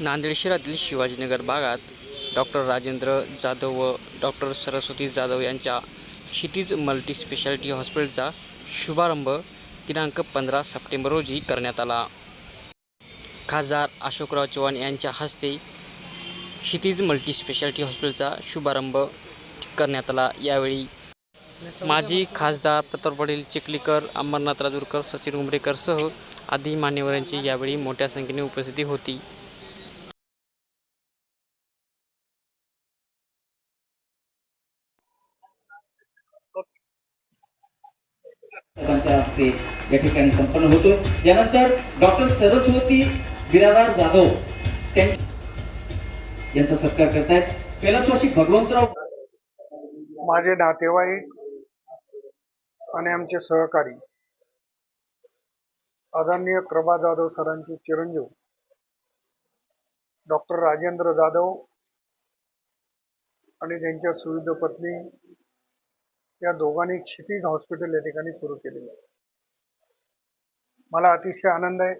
नांदेड शहरातील शिवाजीनगर भागात डॉक्टर राजेंद्र जाधव व डॉक्टर सरस्वती जाधव यांच्या क्षितिज मल्टी स्पेशालिटी हॉस्पिटलचा शुभारंभ दिनांक पंधरा सप्टेंबर रोजी करण्यात आला. खासदार अशोकराव चव्हाण यांच्या हस्ते क्षितिज मल्टी स्पेशालिटी हॉस्पिटलचा शुभारंभ करण्यात आला. यावेळी माजी खासदार प्रताप पाटील चिखलीकर अंबरनाथ राजूरकर सचिन उमरेकरसह आदी मान्यवरांची यावेळी मोठ्या संख्येने उपस्थिती होती. साहेबांच्या हस्ते या ठिकाणी संपन्न होतो. यानंतर डॉक्टर सरस्वती बिरादार जाधव त्यांच्या यांचा सत्कार करतायत. कैलासवासी भगवंतराव माझे नातेवाईक आणि आमचे सहकारी आदरणीय प्रभा जाधव सरांचे चिरंजीव डॉक्टर राजेंद्र जाधव आणि त्यांच्या सुविध पत्नी या दोघांनी क्षितिज हॉस्पिटल या ठिकाणी सुरू केलेलं आहे. मला अतिशय आनंद आहे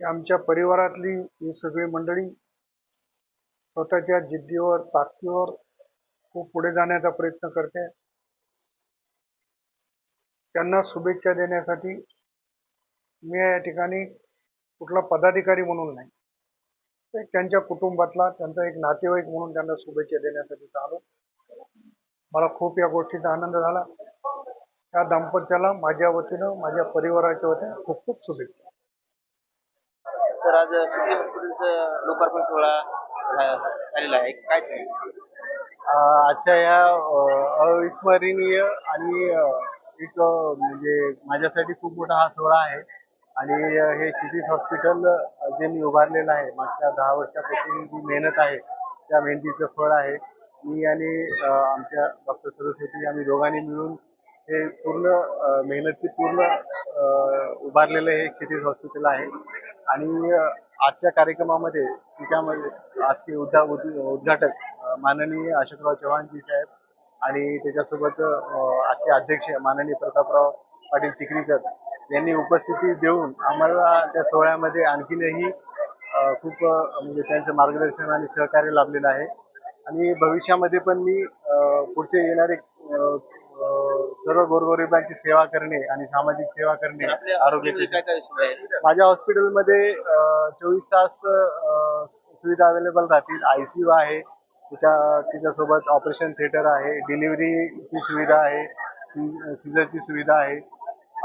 की आमच्या परिवारातली ही सगळी मंडळी स्वतःच्या जिद्दीवर ताकदीवर खूप पुढे जाण्याचा प्रयत्न करते. त्यांना शुभेच्छा देण्यासाठी मी या ठिकाणी कुठला पदाधिकारी म्हणून नाही त्यांच्या कुटुंबातला त्यांचा एक नातेवाईक म्हणून त्यांना शुभेच्छा देण्यासाठी आलो मला खूप या गोष्टीचा आनंद झाला. त्या दाम्पत्याला माझ्या वतीनं माझ्या परिवाराच्या वतीनं खूप खूप शुभेच्छा. सर आज सिटी हॉस्पिटलचं लोकार्पण सोहळा झालेला आहे. काय सांगेल? अ, आजच्या या अविस्मरणीय आणि एक म्हणजे माझ्यासाठी खूप मोठा हा सोहळा आहे. आणि हे क्षितिज हॉस्पिटल जे मी उभारलेलं आहे मागच्या दहा वर्षापासून जी मेहनत आहे त्या मेहनतीचं फळ आहे. मी आणि आमच्या डॉक्टर सरस्वती आम्ही दोघांनी मिळून हे पूर्ण मेहनती पूर्ण उभारलेलं हे क्षितिज हॉस्पिटल आहे. आणि आजच्या कार्यक्रमामध्ये तिच्यामध्ये आजचे उद्धा उद्- उद्घाटक माननीय अशोकराव चव्हाणजी साहेब आणि त्याच्यासोबत आजचे अध्यक्ष माननीय प्रतापराव पाटील चिखलीकर यांनी उपस्थिती देऊन आम्हाला त्या सोहळ्यामध्ये आणखीनही खूप म्हणजे त्यांचं मार्गदर्शन आणि सहकार्य लाभलेलं आहे. आणि भविष्यामध्ये पण मी पुढचे येणारे सर्व गोरगरिबांची सेवा करणे आणि सामाजिक सेवा करणे आरोग्याची. काय काय सोय आहे माझ्या हॉस्पिटलमध्ये चोवीस तास सुविधा अवेलेबल राहतील. आय सी यू आहे त्याच्या त्याच्यासोबत ऑपरेशन थिएटर आहे डिलिव्हरीची सुविधा आहे सी सीझरची सुविधा आहे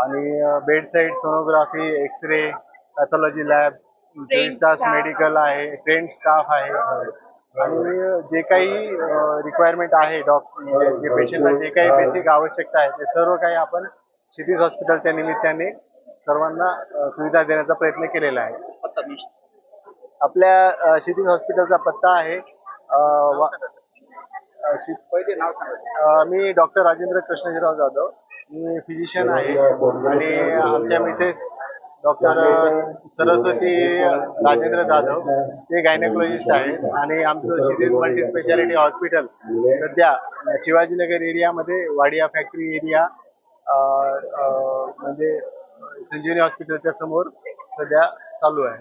आणि bed side sonography X ray pathology lab चोवीस तास मेडिकल आहे ट्रेंड स्टाफ आहे. आणि जे काही रिक्वायरमेंट आहे डॉक्टर म्हणजे जे पेशंटला जे काही बेसिक आवश्यकता आहे ते सर्व काही आपण क्षितिज हॉस्पिटलच्या निमित्ताने सर्वांना सुविधा देण्याचा प्रयत्न केलेला आहे. आपल्या क्षितिज हॉस्पिटलचा पत्ता आहे पहिले नाव मी डॉक्टर राजेंद्र कृष्णजीराव जाधव. मी फिजिशियन आहे. आणि आमच्या मिसेस डॉक्टर सरस्वती राजेंद्र जाधव ते गायनेकोलॉजिस्ट आहेत आणि आमचं क्षितिज मल्टी स्पेशालिटी हॉस्पिटल सध्या शिवाजीनगर एरियामध्ये वाडिया फॅक्टरी एरिया म्हणजे संजीवनी हॉस्पिटलच्या समोर सध्या चालू आहे.